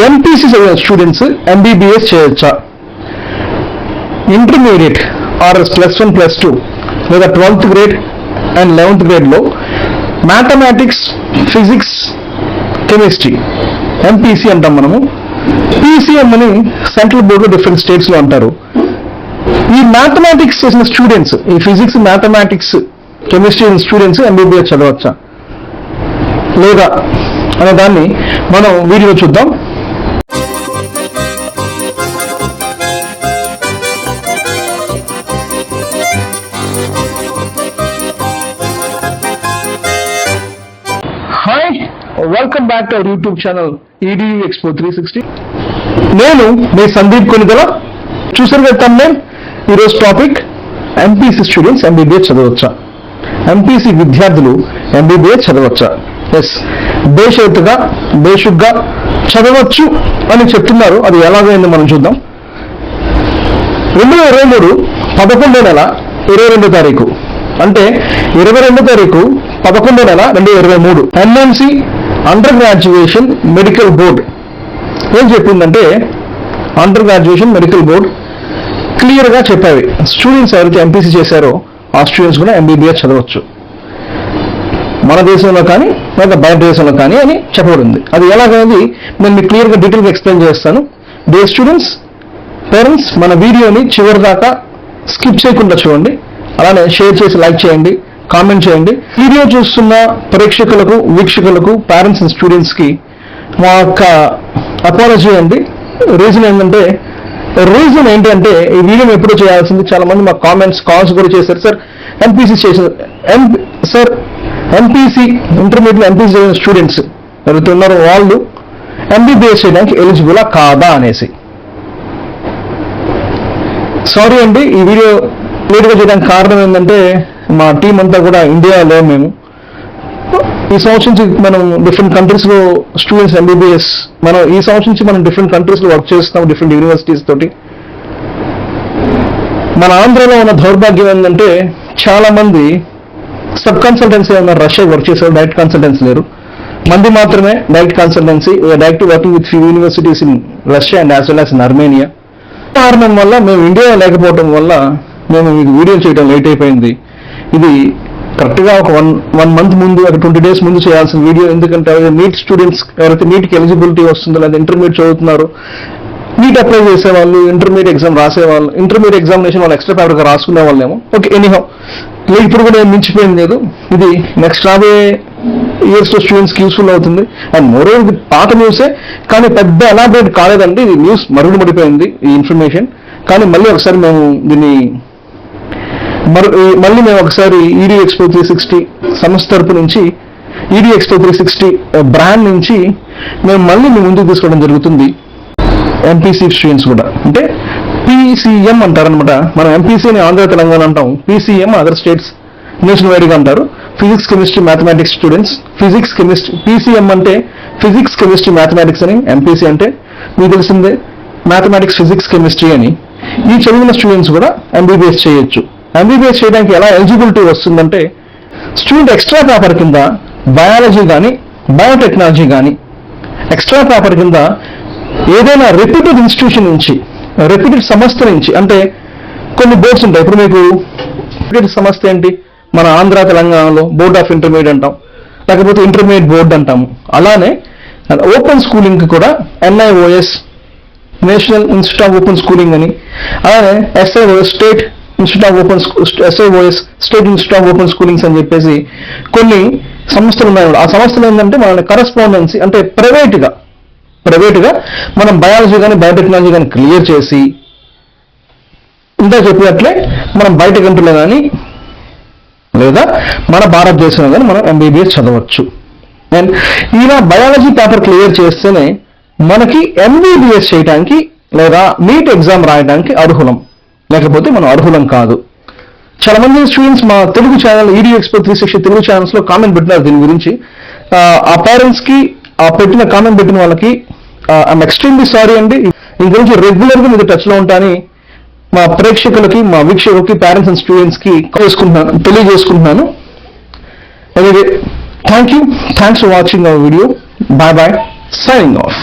MPC students MBBS చేయొచ్చా intermediate or plus one plus two లేదా twelfth grade and eleventh గ్రేడ్లో mathematics physics chemistry MPC అంటాం మనము. PCM అని సెంట్రల్ బోర్డు డిఫరెంట్ స్టేట్స్లో అంటారు. ఈ మ్యాథమెటిక్స్ చేసిన స్టూడెంట్స్ ఈ physics mathematics chemistry students MBBS చదవచ్చా? లేదా? అనే దాన్ని మనం వీడియోలో చూద్దాం. Welcome back to our YouTube channel ED expo three sixty నేను మీ సందీప్ కొనిదల. చూసారు కదా తమ్మే ఈరోజు టాపిక్ ఎంపీసీ స్టూడెంట్స్ ఎంబీబీఎస్ చదవచ్చా? ఎంపీసీ విద్యార్థులు ఎంబీబీఎస్ చదవచ్చా? ఎస్ బేషరతుగా బేషుగ్గా చదవచ్చు అని చెప్తున్నారు. అది ఎలాగైందో మనం చూద్దాం. రెండు వేల ఇరవై మూడు పదకొండో నెల ఇరవై రెండో తారీఖు. అంటే ఇరవై రెండో తారీఖు పదకొండో నెల రెండు వేల ఇరవై మూడు. NMC under graduation medical board ఏం చెప్పిందంటే అండర్ గ్రాడ్యుయేషన్ మెడికల్ బోర్డ్ క్లియర్గా చెప్పావి స్టూడెంట్స్ ఎవరైతే ఎంపీసీ చేశారో ఆ స్టూడెంట్స్ కూడా ఎంబీబీఎస్ చదవచ్చు. మన దేశంలో కానీ లేదా బయట దేశంలో కానీ అని చెప్పబడింది. అది ఎలాగనేది నేను మీకు క్లియర్గా డీటెయిల్గా ఎక్స్ప్లెయిన్ చేస్తాను. డే స్టూడెంట్స్ పేరెంట్స్ మన వీడియోని చివరి దాకా స్కిప్ చేయకుండా చూడండి. అలానే షేర్ చేసి లైక్ చేయండి. కామెంట్ చేయండి. వీడియో చూస్తున్న ప్రేక్షకులకు వీక్షకులకు పేరెంట్స్ అండ్ స్టూడెంట్స్కి మా యొక్క అపాలజీ అండి. రీజన్ ఏంటంటే రీజన్ ఏంటంటే ఈ వీడియో ఎప్పుడు చేయాల్సింది చాలా మంది మా కామెంట్స్ కాల్స్ కూడా చేశారు. సార్ ఎంపీసీ చేశారు. ఎం సార్ ఎంపీసీ ఇంటర్మీడియట్ ఎంపీసీ చేసిన స్టూడెంట్స్ ఎవరైతే వాళ్ళు ఎంబీబీఎస్ చేయడానికి ఎలిజిబులా కాదా అనేసి. సారీ అండి ఈ వీడియో లేట్గా చేయడానికి కారణం ఏంటంటే మా టీం అంతా కూడా ఇండియాలో మేము ఈ సంవత్సరం నుంచి మనం డిఫరెంట్ కంట్రీస్లో స్టూడెంట్స్ ఎంబీబీఎస్ మనం ఈ సంవత్సరం నుంచి మనం డిఫరెంట్ కంట్రీస్లో వర్క్ చేస్తున్నాం డిఫరెంట్ యూనివర్సిటీస్ తోటి. మన ఆంధ్రలో ఉన్న దౌర్భాగ్యం ఏంటంటే చాలా మంది సబ్ కన్సల్టెన్సీ ఉన్న రష్యా వర్క్ చేశారు డైరెక్ట్ కన్సల్టెన్సీ లేరు. మంది మాత్రమే direct consultancy direct working with few universities in Russia and as well as in Armenia కారణం వల్ల మేము ఇండియా లేకపోవడం వల్ల మేము మీకు వీడియో చేయడం లేట్ అయిపోయింది. ఇది కరెక్ట్గా ఒక వన్ వన్ మంత్ ముందు ఒక ట్వంటీ డేస్ ముందు చేయాల్సిన వీడియో. ఎందుకంటే నీట్ స్టూడెంట్స్ ఎవరైతే నీట్కి ఎలిజిబిలిటీ వస్తుందో లేదా ఇంటర్మీడియట్ చదువుతున్నారు నీట్ అప్లై చేసే వాళ్ళు ఇంటర్మీడియట్ ఎగ్జామ్ రాసే వాళ్ళు ఇంటర్మీడియట్ ఎగ్జామినేషన్ వాళ్ళు ఎక్స్ట్రా పేపర్గా రాసుకునే వాళ్ళేమో ఓకే ఎనీహౌ ఇప్పుడు కూడా ఏం మించిపోయింది లేదు ఇది నెక్స్ట్ రాబోయే ఇయర్స్లో స్టూడెంట్స్కి యూస్ఫుల్ అవుతుంది. అండ్ మోరో ఇది పాత న్యూసే కానీ పెద్ద ఎలాబరేట్ కాలేదండి. ఇది న్యూస్ మరుగుడు పడిపోయింది ఈ ఇన్ఫర్మేషన్ కానీ మళ్ళీ ఒకసారి మేము దీన్ని మళ్ళీ మేము ఒకసారి ఈడీ ఎక్స్పో త్రీ సిక్స్టీ సంస్థ తరపు నుంచి ED expo three sixty brand నుంచి మేము మళ్ళీ మీ ముందుకు తీసుకోవడం జరుగుతుంది. ఎంపీసీ స్టూడెంట్స్ కూడా. అంటే పీసీఎం అంటారనమాట మనం ఎంపీసీ అని ఆంధ్ర తెలంగాణ అంటాం. పీసీఎం అదర్ స్టేట్స్ నేషనల్ వైడ్గా అంటారు physics chemistry mathematics students physics chemistry PCM అంటే ఫిజిక్స్ కెమిస్ట్రీ మ్యాథమెటిక్స్ అని ఎంపీసీ అంటే మీకు తెలిసిందే. మ్యాథమెటిక్స్ ఫిజిక్స్ కెమిస్ట్రీ అని. ఈ చదివిన స్టూడెంట్స్ కూడా ఎంబీబీఎస్ చేయొచ్చు. ఎంబీబీఎస్ చేయడానికి ఎలా ఎలిజిబిలిటీ వస్తుందంటే స్టూడెంట్ ఎక్స్ట్రా పేపర్ కింద బయాలజీ కానీ బయోటెక్నాలజీ కానీ ఎక్స్ట్రా పేపర్ కింద ఏదైనా రెప్యూటెడ్ ఇన్స్టిట్యూషన్ నుంచి రెప్యూటెడ్ సంస్థ నుంచి అంటే కొన్ని బోర్డ్స్ ఉంటాయి. ఇప్పుడు మీకు రెప్యూటెడ్ సంస్థ ఏంటి? మన ఆంధ్ర తెలంగాణలో బోర్డ్ ఆఫ్ ఇంటర్మీడియట్ అంటాం. లేకపోతే ఇంటర్మీడియట్ బోర్డు అంటాము. అలానే ఓపెన్ స్కూలింగ్ కూడా NIOS national institute of open schooling అని అలానే SIOS state institute of open SIOS state institute of open schoolings అని చెప్పేసి కొన్ని సంస్థలు ఉన్నాయి ఆ సంస్థలు ఏంటంటే మనల్ని కరస్పాండెన్సీ అంటే ప్రైవేట్గా ప్రైవేట్గా మనం బయాలజీ కానీ బయోటెక్నాలజీ కానీ క్లియర్ చేసి ఇంకా చెప్పినట్లే మనం బయట కంట్రీలో కానీ లేదా మన భారతదేశంలో కానీ మనం ఎంబీబీఎస్ చదవచ్చు. అండ్ ఇలా బయాలజీ పేపర్ క్లియర్ చేస్తేనే మనకి ఎంబీబీఎస్ చేయడానికి లేదా నీట్ ఎగ్జామ్ రాయడానికి అర్హులం. లేకపోతే మనం అర్హులం కాదు. చాలా మంది స్టూడెంట్స్ మా Telugu channel ED expo three sixty Telugu ఛానల్స్లో కామెంట్ పెట్టినారు దీని గురించి. ఆ, పేరెంట్స్కి ఆ పెట్టిన కామెంట్ పెట్టిన వాళ్ళకి ఐఎమ్ ఎక్స్ట్రీమ్లీ సారీ అండి. ఈ గురించి రెగ్యులర్గా మీరు టచ్లో ఉంటాని మా ప్రేక్షకులకి మా వీక్షకులకి పేరెంట్స్ అండ్ స్టూడెంట్స్కి చేసుకుంటున్నాను తెలియజేసుకుంటున్నాను. Thank you thanks for watching our video bye bye signing off